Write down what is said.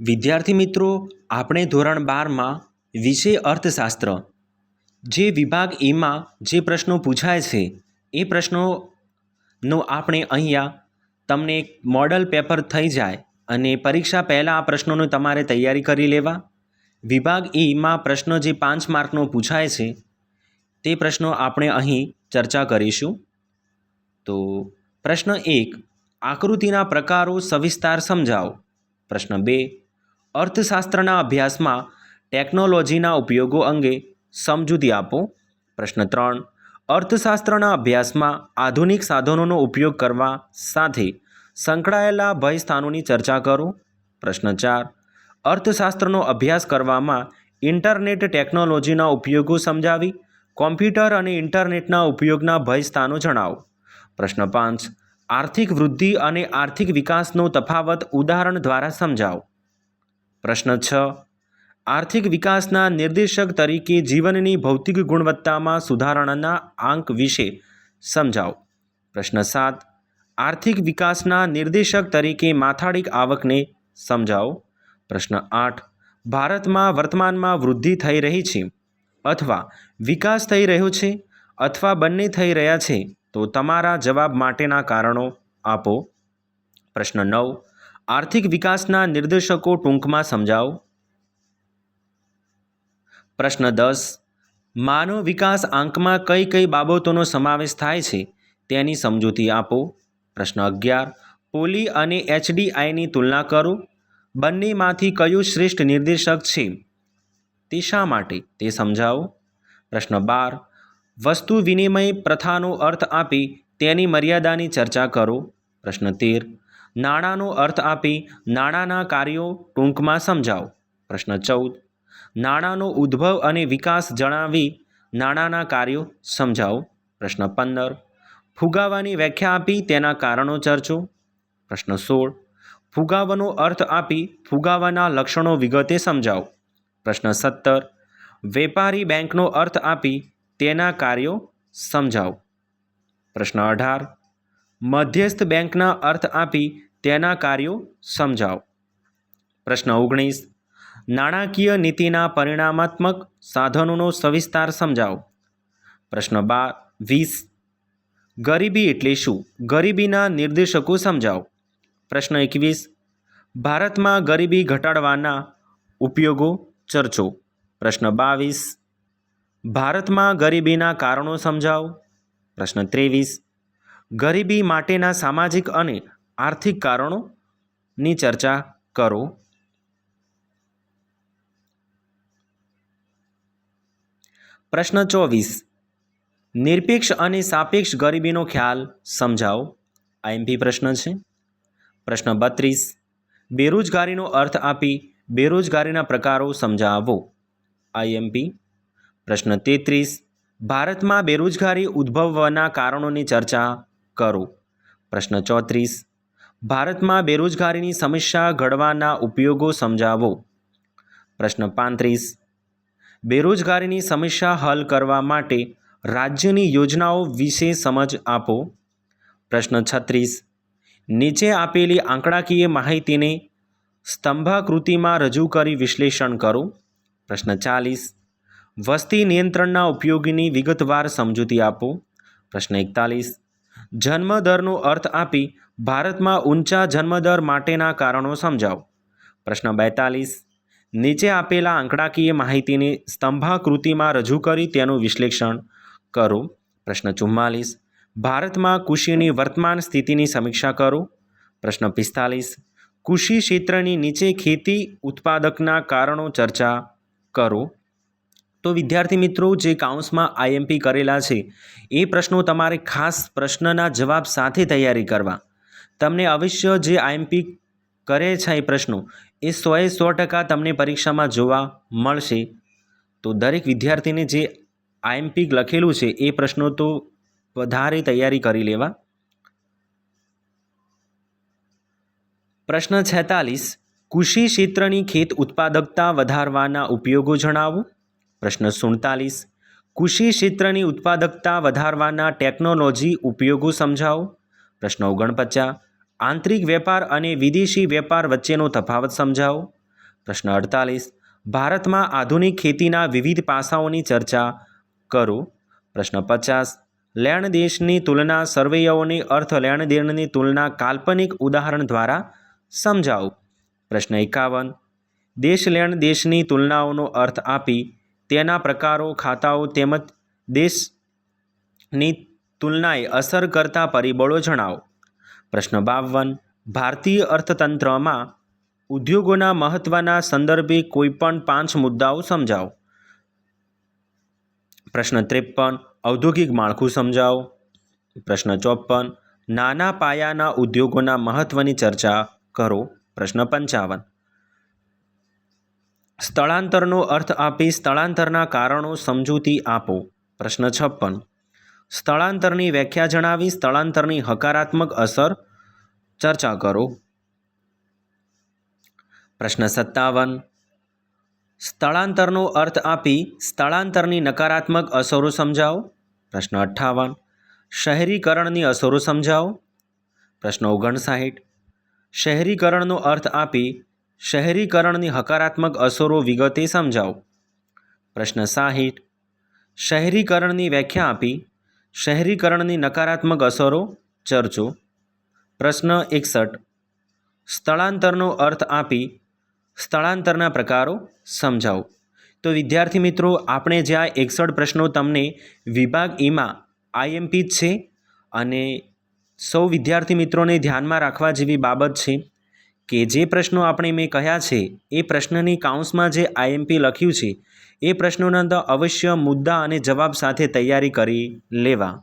વિદ્યાર્થી મિત્રો, આપણે ધોરણ બારમાં વિષય અર્થશાસ્ત્ર, જે વિભાગ એમાં જે પ્રશ્નો પૂછાય છે, એ પ્રશ્નોનો આપણે અહીંયા તમને એક મોડલ પેપર થઈ જાય અને પરીક્ષા પહેલાં આ પ્રશ્નોની તમારે તૈયારી કરી લેવા. વિભાગ એમાં પ્રશ્નો જે પાંચ માર્કનો પૂછાય છે, તે પ્રશ્નો આપણે અહીં ચર્ચા કરીશું. તો પ્રશ્ન એક, આકૃતિના પ્રકારો સવિસ્તાર સમજાવો. પ્રશ્ન બે અર્થશાસ્ત્રના અભ્યાસમાં ટેકનોલોજીના ઉપયોગો અંગે સમજૂતી આપો. પ્રશ્ન ત્રણ, અર્થશાસ્ત્રના અભ્યાસમાં આધુનિક સાધનોનો ઉપયોગ કરવા સાથે સંકળાયેલા ભય સ્થાનોની ચર્ચા કરો. પ્રશ્ન ચાર, અર્થશાસ્ત્રનો અભ્યાસ કરવામાં ઇન્ટરનેટ ટેકનોલોજીના ઉપયોગો સમજાવી, કોમ્પ્યુટર અને ઇન્ટરનેટના ઉપયોગના ભય સ્થાનો જણાવો. પ્રશ્ન પાંચ, આર્થિક વૃદ્ધિ અને આર્થિક વિકાસનો તફાવત ઉદાહરણ દ્વારા સમજાવો. પ્રશ્ન છ. આર્થિક વિકાસના નિર્દેશક તરીકે જીવનની ભૌતિક ગુણવત્તામાં સુધારણાના આંક વિશે સમજાવો. પ્રશ્ન સાત. આર્થિક વિકાસના નિર્દેશક તરીકે માથાડીક આવકને સમજાવો. પ્રશ્ન આઠ. ભારતમાં વર્તમાનમાં વૃદ્ધિ થઈ રહી છે અથવા વિકાસ થઈ રહ્યો છે અથવા બંને થઈ રહ્યા છે તો તમારા જવાબ માટેના કારણો આપો. પ્રશ્ન નવ. આર્થિક વિકાસના નિર્દેશકો ટૂંકમાં સમજાવો. પ્રશ્ન દસ. માનવ વિકાસ આંકમાં કઈ કઈ બાબતોનો સમાવેશ થાય છે તેની સમજૂતી આપો. પ્રશ્ન અગિયાર. પોલી અને એચડીઆઈની તુલના કરો. બંનેમાંથી કયું શ્રેષ્ઠ નિર્દેશક છે? તે શા માટે? તે સમજાવો. પ્રશ્ન બાર. વસ્તુ વિનિમય પ્રથાનો અર્થ આપી તેની મર્યાદાની ચર્ચા કરો. પ્રશ્ન તેર. નાણાંનો અર્થ આપી નાણાંના કાર્યો ટૂંકમાં સમજાવો. પ્રશ્ન ચૌદ. નાણાંનો ઉદ્ભવ અને વિકાસ જણાવી નાણાંના કાર્યો સમજાવો. પ્રશ્ન પંદર. ફુગાવાની વ્યાખ્યા આપી તેના કારણો ચર્ચો. પ્રશ્ન સોળ. ફુગાવાનો અર્થ આપી ફુગાવાના લક્ષણો વિગતે સમજાવો. પ્રશ્ન સત્તર. વેપારી બેંકનો અર્થ આપી તેના કાર્યો સમજાવો. પ્રશ્ન અઢાર. મધ્યસ્થ બેંકના અર્થ આપી તેના કાર્યો સમજાવો. પ્રશ્ન ઓગણીસ. નાણાકીય નીતિના પરિણામાત્મક સાધનોનો સવિસ્તાર સમજાવો. પ્રશ્ન બાર. વીસ. ગરીબી એટલે શું? ગરીબીના નિર્દેશકો સમજાવો. પ્રશ્ન એકવીસ. ભારતમાં ગરીબી ઘટાડવાના ઉપયોગો ચર્ચો. પ્રશ્ન બાવીસ. ભારતમાં ગરીબીના કારણો સમજાવો. પ્રશ્ન ત્રેવીસ. ગરીબી માટેના સામાજિક અને આર્થિક કારણોની ચર્ચા કરો. પ્રશ્ન ચોવીસ. નિરપેક્ષ અને સાપેક્ષ ગરીબીનો ખ્યાલ સમજાવો. આઈએમપી પ્રશ્ન છે. પ્રશ્ન બત્રીસ. બેરોજગારીનો અર્થ આપી બેરોજગારીના પ્રકારો સમજાવો. આઈએમપી પ્રશ્ન તેત્રીસ. ભારતમાં બેરોજગારી ઉદ્ભવવાના કારણોની ચર્ચા કરો. પ્રશ્ન ચોત્રીસ. ભારતમાં બેરોજગારીની સમસ્યા ઘડવાના ઉપયોગો સમજાવો. પ્રશ્ન પાંત્રીસ. બેરોજગારીની સમસ્યા હલ કરવા માટે રાજ્યની યોજનાઓ વિશે સમજ આપો. પ્રશ્ન છત્રીસ. નીચે આપેલી આંકડાકીય માહિતીને સ્તંભાકૃતિમાં રજૂ કરી વિશ્લેષણ કરો. પ્રશ્ન ચાલીસ. વસ્તી નિયંત્રણના ઉપયોગની વિગતવાર સમજૂતી આપો. પ્રશ્ન એકતાલીસ. જન્મદરનો અર્થ આપી ભારતમાં ઊંચા જન્મદર માટેના કારણો સમજાવો. પ્રશ્ન બેતાલીસ. નીચે આપેલા આંકડાકીય માહિતીને સ્તંભાકૃતિમાં રજૂ કરી તેનું વિશ્લેષણ કરો. પ્રશ્ન ચુમ્માલીસ. ભારતમાં કૃષિની વર્તમાન સ્થિતિની સમીક્ષા કરો. પ્રશ્ન પિસ્તાલીસ. કૃષિ ક્ષેત્રની નીચે ખેતી ઉત્પાદકના કારણો ચર્ચા કરો. તો વિદ્યાર્થી મિત્રો, જે કાઉન્સમાં આઈએમપી કરેલા છે, એ પ્રશ્નો તમારે ખાસ પ્રશ્નના જવાબ સાથે તૈયારી કરવા. તમને અવશ્ય જે આઈએમપી કરે છે એ પ્રશ્નો, એ સોએ સો ટકા તમને પરીક્ષામાં જોવા મળશે. તો દરેક વિદ્યાર્થીને જે આઈએમપી લખેલું છે, એ પ્રશ્નો તો વધારે તૈયારી કરી લેવા. પ્રશ્ન છેતાલીસ, કૃષિ ક્ષેત્રની ખેત ઉત્પાદકતા વધારવાના ઉપયોગો જણાવો. પ્રશ્ન સુડતાલીસ. કૃષિ ક્ષેત્રની ઉત્પાદકતા વધારવાના ટેકનોલોજી ઉપયોગો સમજાવો. પ્રશ્ન ઓગણપચાસ. આંતરિક વેપાર અને વિદેશી વેપાર વચ્ચેનો તફાવત સમજાવો. પ્રશ્ન અડતાલીસ. ભારતમાં આધુનિક ખેતીના વિવિધ પાસાઓની ચર્ચા કરો. પ્રશ્ન પચાસ. લેણ દેશની તુલના સર્વેયવોની અર્થ લેણ દેણની તુલના કાલ્પનિક ઉદાહરણ દ્વારા સમજાવો. પ્રશ્ન એકાવન. દેશ લેણ દેશની તુલનાઓનો અર્થ આપી તેના પ્રકારો, ખાતાઓ તેમજ દેશની તુલનાએ અસર કરતા પરિબળો જણાવો. પ્રશ્ન બાવન, ભારતીય અર્થતંત્રમાં ઉદ્યોગોના મહત્ત્વના સંદર્ભે કોઈપણ પાંચ મુદ્દાઓ સમજાવો. પ્રશ્ન ત્રેપન, ઔદ્યોગિક માળખું સમજાવો. પ્રશ્ન ચોપન, નાના પાયાના ઉદ્યોગોના મહત્ત્વની ચર્ચા કરો. પ્રશ્ન પંચાવન સ્થળાંતરનો અર્થ આપી સ્થળાંતરના કારણો સમજૂતી આપો. પ્રશ્ન છપ્પન. સ્થળાંતરની વ્યાખ્યા જણાવી સ્થળાંતરની હકારાત્મક અસર ચર્ચા કરો. પ્રશ્ન સત્તાવન. સ્થળાંતરનો અર્થ આપી સ્થળાંતરની નકારાત્મક અસરો સમજાવો. પ્રશ્ન અઠ્ઠાવન. શહેરીકરણની અસરો સમજાવો. પ્રશ્ન ઓગણસાઠ. શહેરીકરણનો અર્થ આપી શહેરીકરણની હકારાત્મક અસરો વિગતે સમજાવો. પ્રશ્ન સાહીઠ. શહેરીકરણની વ્યાખ્યા આપી, શહેરીકરણની નકારાત્મક અસરો ચર્ચો. પ્રશ્ન એકસઠ. સ્થળાંતરનો અર્થ આપી, સ્થળાંતરના પ્રકારો સમજાવો. તો વિદ્યાર્થી મિત્રો, આપણે જે આ એકસઠ પ્રશ્નો તમને વિભાગ ઈમાં આઈએમપી જ છે અને સૌ વિદ્યાર્થી મિત્રોને ધ્યાનમાં રાખવા જેવી બાબત છે. કે જે પ્રશ્નો આપણે મેં કહ્યા છે, એ પ્રશ્નની કાઉન્સમાં જે આઈએમપી લખ્યું છે, એ પ્રશ્નોના અવશ્ય મુદ્દા અને જવાબ સાથે તૈયારી કરી લેવા.